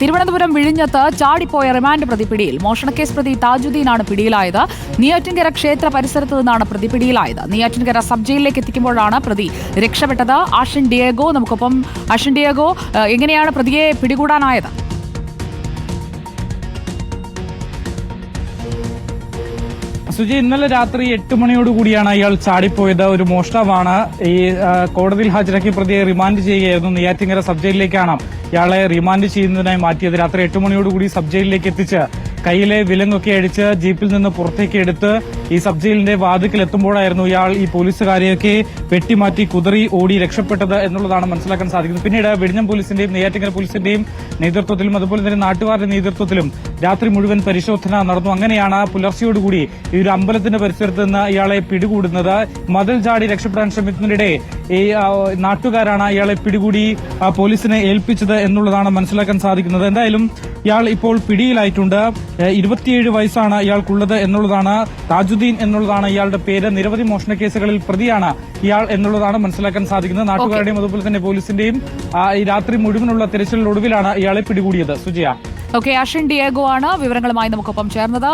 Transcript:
തിരുവനന്തപുരം വിഴിഞ്ഞത്ത് ചാടിപ്പോയ റിമാൻഡ് പ്രതി പിടിയിൽ മോഷണക്കേസ് പ്രതി താജുദ്ദീനാണ് പിടിയിലായത്. നെയ്യാറ്റിൻകര ക്ഷേത്ര പരിസരത്ത് നിന്നാണ് പ്രതി പിടിയിലായത്. നെയ്യാറ്റിൻകര സബ് ജയിലിലേക്ക് എത്തിക്കുമ്പോഴാണ് പ്രതി രക്ഷപ്പെട്ടത്. ആഷിൻ ഡിയേഗോ നമുക്കൊപ്പം ആഷിൻ ഡിയേഗോ എങ്ങനെയാണ് പ്രതിയെ പിടികൂടാനായത്? സുജി ഇന്നലെ രാത്രി എട്ട് മണിയോട് കൂടിയാണ് ഇയാൾ ചാടിപ്പോയത്. ഒരു മോഷ്ടാവാണ്. ഈ കോടതിയിൽ ഹാജരാക്കിയ പ്രതിയെ റിമാൻഡ് ചെയ്യുകയായിരുന്നു. നെയ്യാറ്റിങ്കര സബ് ജയിലിലേക്കാണ് ഇയാളെ റിമാൻഡ് ചെയ്യുന്നതിനായി മാറ്റിയത്. രാത്രി എട്ട് മണിയോടുകൂടി സബ് ജയിലിലേക്ക് എത്തിച്ച് കയ്യിലെ വിലങ്ങൊക്കെ അടിച്ച് ജീപ്പിൽ നിന്ന് പുറത്തേക്ക് എടുത്ത് ഈ സബ് ജയിലിന്റെ വാതിക്കൽ എത്തുമ്പോഴായിരുന്നു ഇയാൾ ഈ പോലീസുകാരെയൊക്കെ വെട്ടിമാറ്റി കുതറി ഓടി രക്ഷപ്പെട്ടത് എന്നുള്ളതാണ് മനസ്സിലാക്കാൻ സാധിക്കുന്നത്. പിന്നീട് വെടിഞ്ഞം പോലീസിന്റെയും നെയ്യാറ്റിങ്കര പോലീസിന്റെയും നേതൃത്വത്തിലും അതുപോലെ തന്നെ നാട്ടുകാരുടെ നേതൃത്വത്തിലും രാത്രി മുഴുവൻ പരിശോധന നടന്നു. അങ്ങനെയാണ് പുലർച്ചയോടുകൂടി ഈ ഒരു അമ്പലത്തിന്റെ പരിസരത്ത് നിന്ന് ഇയാളെ പിടികൂടുന്നത്. മതിൽ ചാടി രക്ഷപ്പെടാൻ ശ്രമിക്കുന്നതിനിടെ ഈ നാട്ടുകാരാണ് ഇയാളെ പിടികൂടി പോലീസിനെ ഏൽപ്പിച്ചത് എന്നുള്ളതാണ് മനസ്സിലാക്കാൻ സാധിക്കുന്നത്. എന്തായാലും ഇയാൾ ഇപ്പോൾ പിടിയിലായിട്ടുണ്ട്. ഇരുപത്തിയേഴ് വയസ്സാണ് ഇയാൾക്കുള്ളത് എന്നുള്ളതാണ് താജുദ്ദീൻ എന്നുള്ളതാണ് ഇയാളുടെ പേര്. നിരവധി മോഷണ കേസുകളിൽ പ്രതിയാണ് ഇയാൾ എന്നുള്ളതാണ് മനസ്സിലാക്കാൻ സാധിക്കുന്നത്. നാട്ടുകാരുടെയും അതുപോലെ തന്നെ പോലീസിന്റെയും ഈ രാത്രി മുഴുവനുള്ള തിരച്ചിലിനൊടുവിലാണ് ഇയാളെ പിടികൂടിയത്. സുജിയ. ഓക്കെ അഷിൻ ഡിയേഗോ ആണ്. വിവരങ്ങളുമായി നമുക്കൊപ്പം ചേർന്നത്.